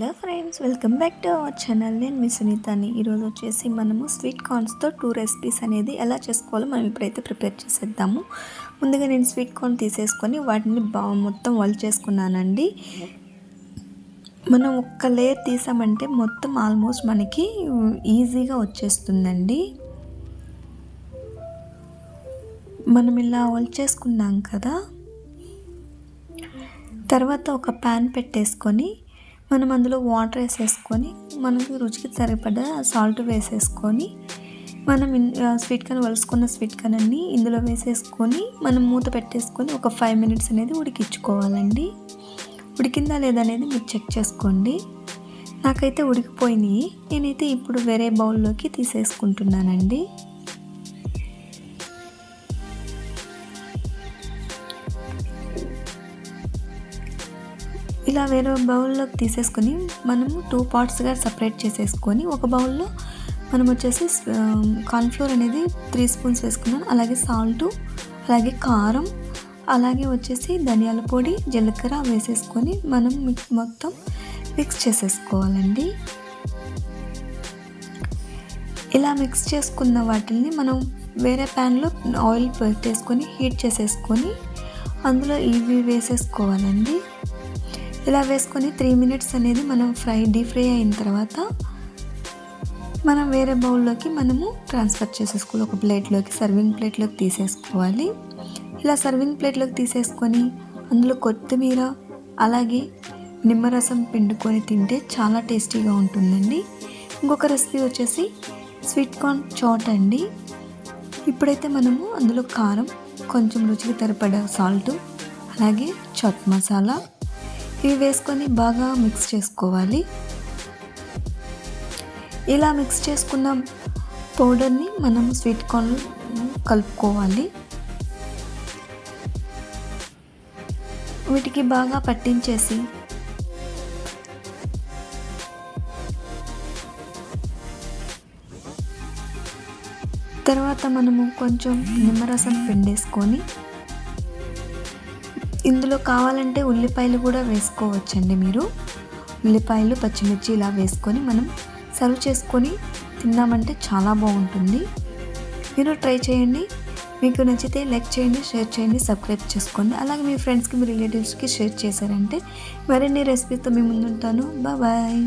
Hello friends welcome back to our channel. నేను మీ సునీతాని. ఈరోజు వచ్చేసి మనము స్వీట్ కార్న్స్తో టూ రెసిపీస్ అనేది ఎలా చేసుకోవాలో మనం ఇప్పుడైతే ప్రిపేర్ చేసేద్దాము. ముందుగా నేను స్వీట్ కార్న్ తీసేసుకొని వాటిని బా మొత్తం వల్ చేసుకున్నానండి. మనం ఒక్క లేయర్ తీసామంటే మొత్తం ఆల్మోస్ట్ మనకి ఈజీగా వచ్చేస్తుందండి. మనం ఇలా వల్ చేసుకున్నాం కదా. తర్వాత ఒక ప్యాన్ పెట్టేసుకొని మనం అందులో వాటర్ వేసేసుకొని మనకి రుచికి సరిపడ సాల్ట్ వేసేసుకొని మనం స్వీట్ కన్ వలుసుకున్న స్వీట్ కన్ అన్ని ఇందులో వేసేసుకొని మనం మూత పెట్టేసుకొని ఒక ఫైవ్ మినిట్స్ అనేది ఉడికించుకోవాలండి. ఉడికిందా లేదా అనేది మీరు చెక్ చేసుకోండి. నాకైతే ఉడికిపోయినాయి. నేనైతే ఇప్పుడు వేరే బౌల్లోకి తీసేసుకుంటున్నానండి. ఇలా వేరే బౌల్లోకి తీసేసుకొని మనము టూ పార్ట్స్గా సపరేట్ చేసేసుకొని ఒక బౌల్లో మనం వచ్చేసి కార్న్ఫ్లోర్ అనేది త్రీ స్పూన్స్ వేసుకున్నాను. అలాగే సాల్టు అలాగే కారం అలాగే వచ్చేసి ధనియాల పొడి జీలకర్ర వేసేసుకొని మనం మొత్తం మిక్స్ చేసేసుకోవాలండి. ఇలా మిక్స్ చేసుకున్న వాటిని మనం వేరే ప్యాన్లో ఆయిల్ పెట్టేసుకొని హీట్ చేసేసుకొని అందులో ఇవి వేసేసుకోవాలండి. ఇలా వేసుకొని త్రీ మినిట్స్ అనేది మనం ఫ్రై డీప్ ఫ్రై అయిన తర్వాత మనం వేరే బౌల్లోకి మనము ట్రాన్స్ఫర్ చేసేసుకోవాలి. ఒక ప్లేట్లోకి సర్వింగ్ ప్లేట్లోకి తీసేసుకోవాలి. ఇలా సర్వింగ్ ప్లేట్లోకి తీసేసుకొని అందులో కొత్తిమీర అలాగే నిమ్మరసం పిండుకొని తింటే చాలా టేస్టీగా ఉంటుందండి. ఇంకొక రెసిపీ వచ్చేసి స్వీట్ కార్న్ చాట్ అండి. ఇప్పుడైతే మనము అందులో కారం కొంచెం రుచికి తరపడ సాల్ట్ అలాగే చాట్ మసాలా ఇవి వేసుకొని బాగా మిక్స్ చేసుకోవాలి. ఇలా మిక్స్ చేసుకున్న పౌడర్ని మనం స్వీట్ కార్న్ కలుపుకోవాలి. వీటికి బాగా పట్టించేసి తర్వాత మనము కొంచెం నిమ్మరసం పిండేసుకొని ఇందులో కావాలంటే ఉల్లిపాయలు కూడా వేసుకోవచ్చండి మీరు. ఉల్లిపాయలు పచ్చిమిర్చి ఇలా వేసుకొని మనం సర్వ్ చేసుకొని తిన్నామంటే చాలా బాగుంటుంది. మీరు ట్రై చేయండి. మీకు నచ్చితే లైక్ చేయండి షేర్ చేయండి సబ్స్క్రైబ్ చేసుకోండి. అలాగే మీ ఫ్రెండ్స్కి మీ రిలేటివ్స్కి షేర్ చేశారంటే మరిన్ని రెసిపీతో మీ ముందుంటాను. బాయ్.